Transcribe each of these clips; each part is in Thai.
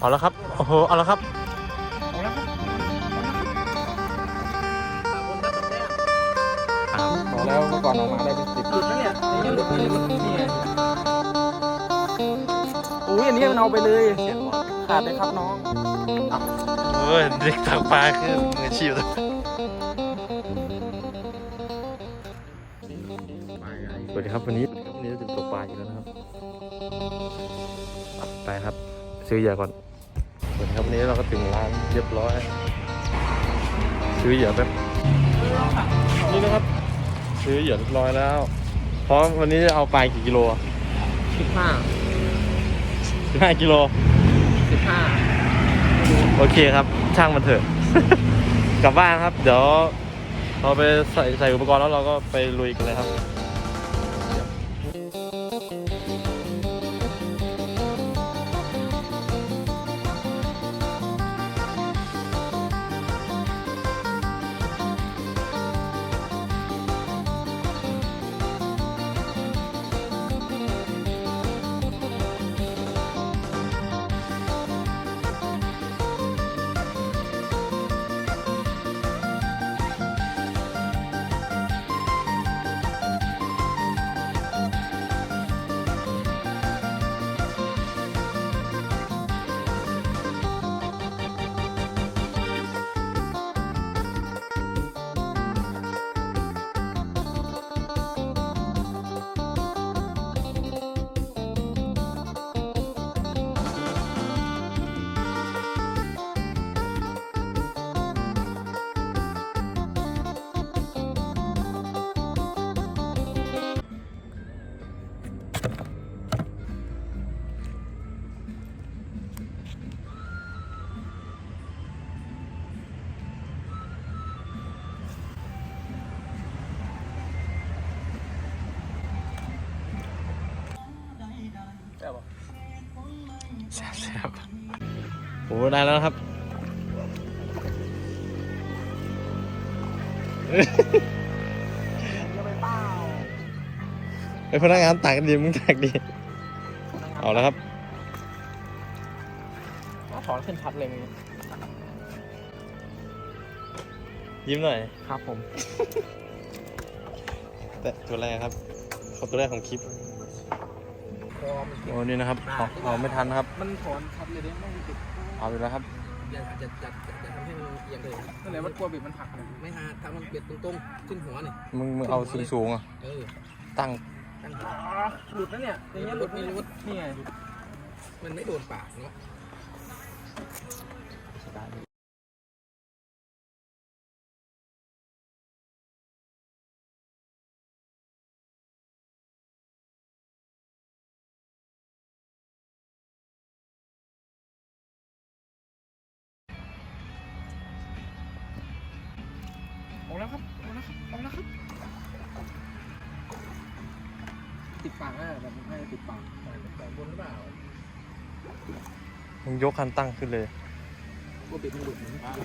เอาแล้วครับ โอ้โห เอาแล้วครับเอาแล้วครับบอกแล้วเมื่อก่อนออกมาได้เป็นสิบหลุดแล้วเนี่ยไอ้เนี่ยหลุดเลยมันนี่ไงโอ้ยอันนี้มันเอาไปเลยเสียงบอลขาดเลยครับน้องเฮ้ยเด็กตักปลาคือมืออาชีพเลยสวัสดีครับวันนี้วันนี้เราจะตกปลาอีกแล้วนะครับ ไปครับ ซื้อเหยื่อก่อนส วัสดีครับวันนี้เราก็ถึงร้านเรียบร้อยซื้อเหยื่อแป๊บนี่นะครับ ซื้อเหยื่อเรียบร้อยแล้ว เพราะวันนี้จะเอาปลากี่กิโลสิบห้าสิบห้ากิโลสิบห้าโอเคครับ ช่างมันเถอะ กลับบ้านครับ เดี๋ยวเราไปใส่ใส่อุปกรณ์แล้วเราก็ไปลุยกันเลยครับ โอ้ได้แล้วนะครับจะไปเปล่าไอพนักงานตักดีมึงตักดี เอาแล้วครับถอนขึ้นพัดเลยมึงยิ้มหน่อย ครับผม แต่ตัวแรกครับเขาตัวแรกของคลิป โอ้นี่นะครับเอาเอาไม่ทันนะครับ มันถอนพัดเลยดิไม่ติด เอาไปแล้วครับอย่าอย่าอย่าอย่าทำให้มันเอียงเลยนั่นแหละมันกลัวบิดมันหักเลยไม่หาทำมันเบียดตรงๆขึ้นหัวนี่มึงมึงเอาสูงสูงๆอะเออตั้งตั้งหัวหลุดแล้วเนี่ยอย่างเงี้ยหลุดไม่หลุดนี่ไงมันไม่โดนปากเนาะ แล้วครับเอาแล้วครับเอาแล้วครับ ติดปากอะแบบไม่ติดปากแต่บนหรือเปล่ามึงยกคันตั้งขึ้นเลยกลัวเบียดมันหลุดเหมือนกัน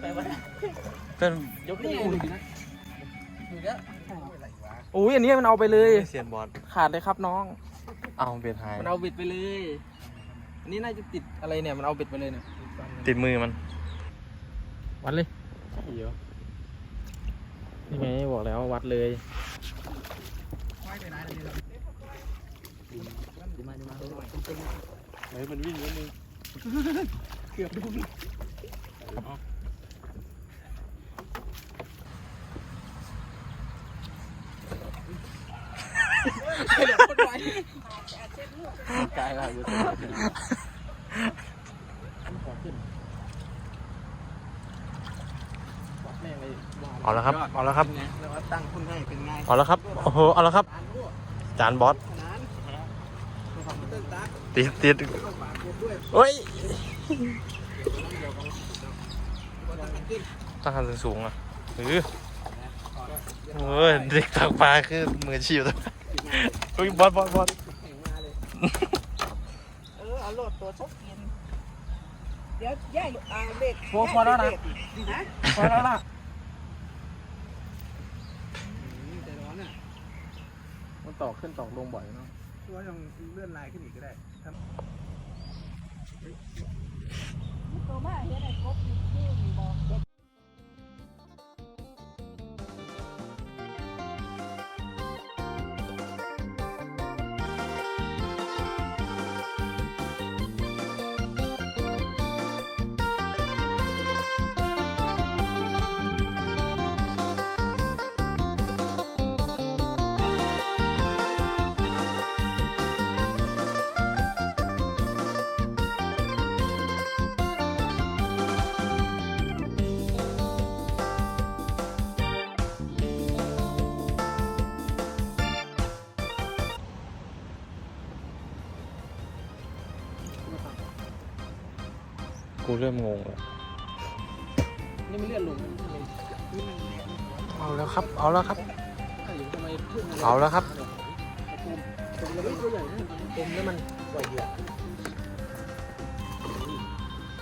ไปวะเป็นยกนี่หลุดนะหลุดแล้วโอ้ยอันนี้มันเอาไปเลยเสียนบอลขาดเลยครับน้อง เอาเบ็ดหายมันเอาเบ็ดไปเลยอันนี้น่าจะติดอะไรเนี่ยมันเอาเบ็ดไปเลยเนี่ยติดมือมันวัดเลย ใช่เหรอนี่ไงบอกแล้ววัดเลยดีมาดีมาเฮ้ยมันวิ่งนิดนึงเกือบโดนกายละอยู่วัดแม่ง เลยเอาแล้วครับ เอาแล้วครับเป็นไงแล้วว่าตั้งคุณให้เป็นไงเอาแล้วครับ โอ้โห เอาแล้วครับตานรั่วจานบอส ขนาดความเต้นตาติดติดต้องปากกดด้วยเฮ้ยเดี๋ยวของว่าตั้งขึ้นตั้งคันสูงๆอะเออโอ้ยเด็กตักปลาคือมืออาชีพเลยเฮ้ยบอสบอสบอสแข่งมาเลย เออเอาโหลดตัวชกกิน เดี๋ยวย่ายอ่าเบ็ดพอพอแล้วนะฮะพอแล้วล่ะ ใจร้อนอะ มัน ต่อขึ้นต่อลงบ่อยเนาะเตัวยังเลื่อนลายขึ้นอีกก็ได้ กูเริ่มงงแล้วนี่มันเลื่อนลงมันทำไมนี่มันเอาแล้วครับ เอาแล้วครับถ้าอยู่ทำไมพึ่งมันเอาแล้วครับผมแล้วมันตัวใหญ่นะผมแล้วมันปล่อยเหยื่อ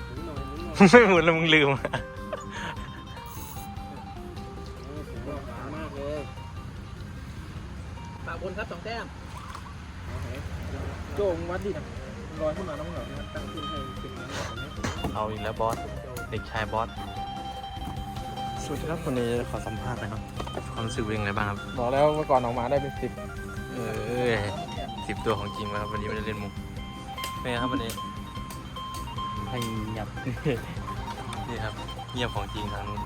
หมุนหน่อยหมุนหน่อยไม่หมุนแล้วมึงลืมโอ้โหหวานมากเลยปากบนครับสองแต้มโจงวัดดิลอยขึ้นมาน้ำเหงาตั้งขึ้นให้เป็นน้ำเหงาไหม เอาอีกแล้วบอส เด็กชายบอส สวัสดีครับวันนี้ขอสัมภาษณ์หนะครับความรู้สึกเป็นยังไงบ้างครับ บอกแล้วเมื่อก่อนออกมาได้เป็นสิบเออสิบตัวของจริงแล้วครับวันนี้ไม่ได้เล่นมุกเป็นไงครับวันนี้ ให้ยับนี่ครับเงียบของจริงทางนู้น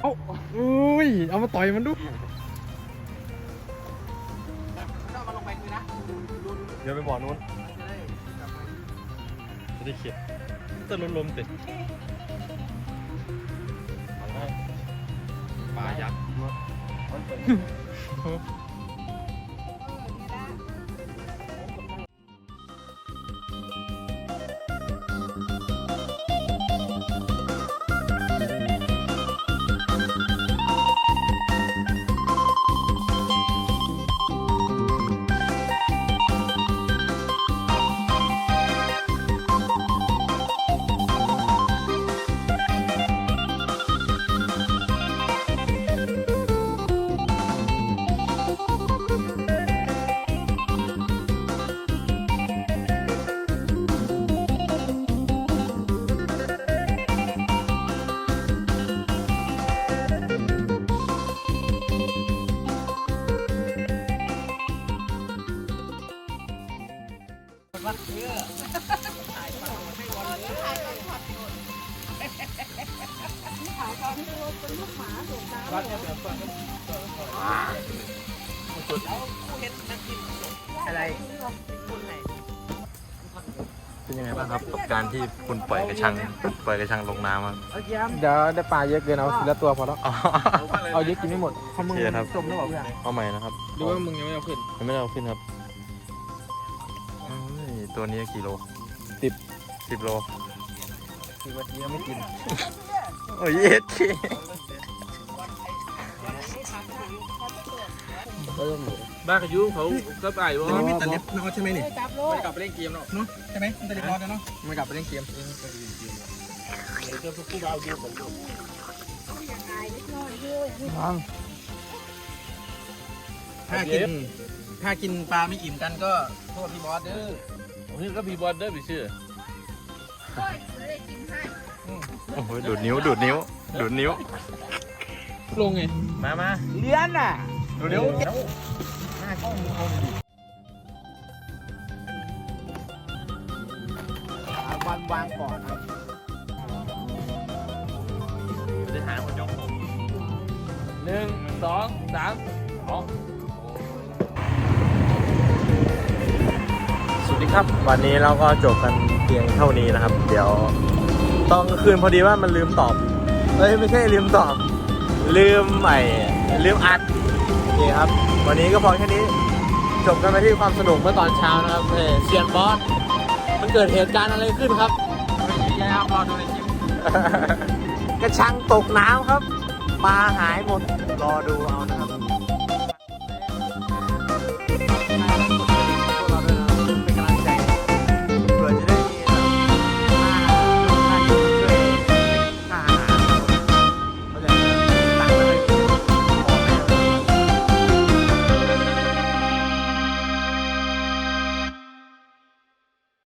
เอ้าอุ้ย เอามาต่อยมันดู เดี๋ยวไปบ่อนู้นจะได้เขียนต้นลมติดปลายักษ์ อะไรเป็นยังไงบ้างครับกับการที่คุณปล่อยกระชังปล่อยกระชังลงน้ำครับเอาแย้มเดี๋ยวได้ปลาเยอะเกินเอาทีละตัวพอแล้ว อ๋อ เอาเยอะกินไม่หมดเขามึงโอเคครับ จมแล้วเปล่าเพื่อนเอาใหม่นะครับหรือว่ามึงยังไม่เอาขึ้นยังไม่ได้เอาขึ้นครับเอ้ยตัวนี้กี่โลสิบสิบโล สิบนาทียังไม่กินโอ้ยเย็ด ขี้บ้ากระยุ้งเขาก็ไปว่าอันนี้มีแต่เล็บนอใช่ไหมนี่จับโลไม่กลับไปเล่นเกมหรอกเนาะใช่ไหมมันแต่เล็บนอเนาะไม่กลับไปเล่นเกมอย่างไรนิดหน่อยด้วยถ้ากินถ้ากินปลาไม่อิ่มกันก็โทษพี่บอสเด้อนี่ก็พีบอลเด้อพี่ชื่อเฮ้ยไม่ได้กินให้โอ้โหดูดนิ้วดูดนิ้วดูดนิ้วลงไงมามาเลี้ยนอะ ดูเดี๋ยววันวางก่อนครับจะหาคนยกผมหนึ่งสองสามสองสวัสดีครับ วันนี้เราก็จบกันเพียงเท่านี้นะครับ เดี๋ยวตอนกลางคืนพอดีว่ามันลืมตอบเอ้ยไม่ใช่ลืมตอบ ลืมใหม่ลืมอัดโอ เคครับ วันนี้ก็พอแค่นี้ จบกันไปที่ความสนุกเมื่อตอนเช้านะครับเออเซียนบอส มันเกิดเหตุการณ์อะไรขึ้นครับแย่รอดูในคลิปกระชังตกน้ำครับ ปลาหายหมด รอดูเอานะครับ